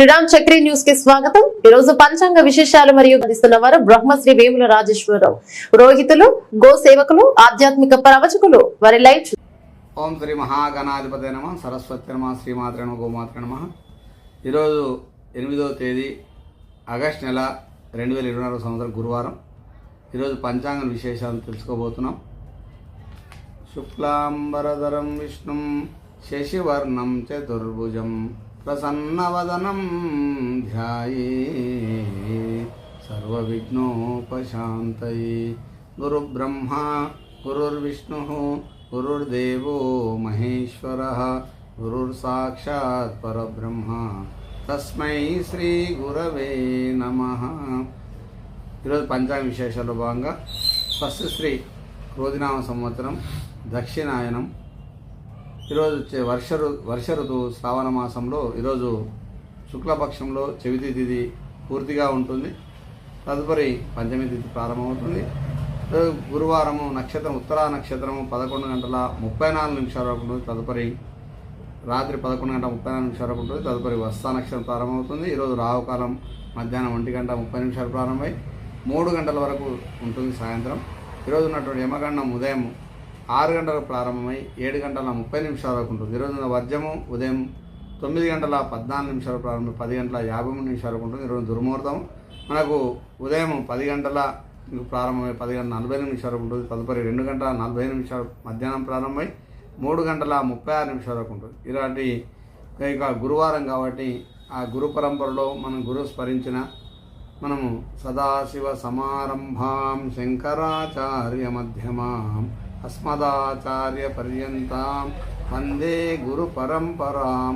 శ్రీరామ్ చక్రి న్యూస్కి స్వాగతం. ఈ రోజు పంచాంగ విశేషాలు మరియు అందిస్తున్న వారు బ్రహ్మశ్రీ వేముల రాజేశ్వరరావు. రోహితులు గో సేవకులు ఆధ్యాత్మిక ప్రవచకులు వారి లైవ్ ఓం శ్రీ మహాగణాధిపతి నమ సరస్వతి నమ శ్రీమాత్ర నమ గోమాత్ర నమ. ఈరోజు ఎనిమిదవ తేదీ ఆగస్ట్ నెల రెండు వేల ఇరవై నాలుగు సంవత్సరం గురువారం. ఈరోజు పంచాంగ విశేషాలు తెలుసుకోబోతున్నాం. శుక్లాంబరధరం విష్ణుం శశివర్ణం చతుర్భుజం. ప్రసన్నవదనం ధ్యాయే. సర్వవిఘ్నోపశాంతయే. గురుబ్రహ్మ గురుర్విష్ణు గురుర్దేవో మహేశ్వర గురుర్సాక్షాత్ పరబ్రహ్మ. తస్మై శ్రీ గురవే నమ. ఈరోజు పంచాంగ విశేషాలు భాగంగా ఫస్ట్ శ్రీ క్రోధినామ సంవత్సరం దక్షిణాయనం ఈరోజు వచ్చే వర్ష వర్ష ఋతువు శ్రావణ మాసంలో ఈరోజు శుక్లపక్షంలో చవితి తిథి పూర్తిగా ఉంటుంది. తదుపరి పంచమి తిథి ప్రారంభమవుతుంది. గురువారము నక్షత్రం ఉత్తరా నక్షత్రము పదకొండు గంటల ముప్పై నాలుగు నిమిషాల వరకు ఉంటుంది. తదుపరి రాత్రి పదకొండు గంటల ముప్పై నాలుగు నిమిషాల వరకు ఉంటుంది. తదుపరి వస్తా నక్షత్రం ప్రారంభమవుతుంది. ఈరోజు రావుకాలం మధ్యాహ్నం ఒంటి గంట ముప్పై నిమిషాలు ప్రారంభమై మూడు గంటల వరకు ఉంటుంది సాయంత్రం. ఈరోజు ఉన్నటువంటి యమగండం ఉదయం ఆరు గంటలకు ప్రారంభమై ఏడు గంటల ముప్పై నిమిషాల వరకు ఉంటుంది. ఈరోజు వర్జము ఉదయం తొమ్మిది గంటల పద్నాలుగు నిమిషాలు ప్రారంభం పది గంటల యాభై మూడు నిమిషాల వరకు ఉంటుంది. ఈరోజు దుర్ముహూర్తం మనకు ఉదయం పది గంటల ప్రారంభమై పది గంటల నలభై నిమిషాలు వరకు ఉంటుంది. తదుపరి రెండు గంటల నలభై నిమిషాలు మధ్యాహ్నం ప్రారంభమై మూడు గంటల ముప్పై ఆరు నిమిషాల వరకు ఉంటుంది. ఇలాంటి ఇక గురువారం కాబట్టి ఆ గురు పరంపరలో మనం గురువు స్మరించిన మనము సదాశివ సమారంభాం శంకరాచార్య మధ్యమాం అస్మదాచార్య పర్యంతాం వందే గురు పరంపరాం.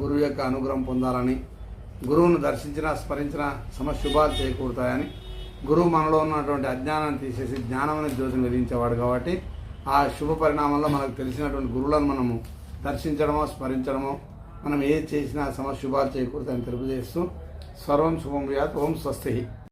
గురువు యొక్క అనుగ్రహం పొందాలని గురువును దర్శించిన స్మరించిన సమశుభాలు చేకూరుతాయని గురువు మనలో ఉన్నటువంటి అజ్ఞానాన్ని తీసేసి జ్ఞానమైన జ్యోతిని వెలిగించేవాడు కాబట్టి ఆ శుభ పరిణామంలో మనకు తెలిసినటువంటి గురువులను మనము దర్శించడమో స్మరించడమో మనం ఏది చేసినా సమశుభాలు చేకూరుతాయని తెలియజేస్తూ సర్వం శుభం వ్యాత్ ఓం స్వస్తి.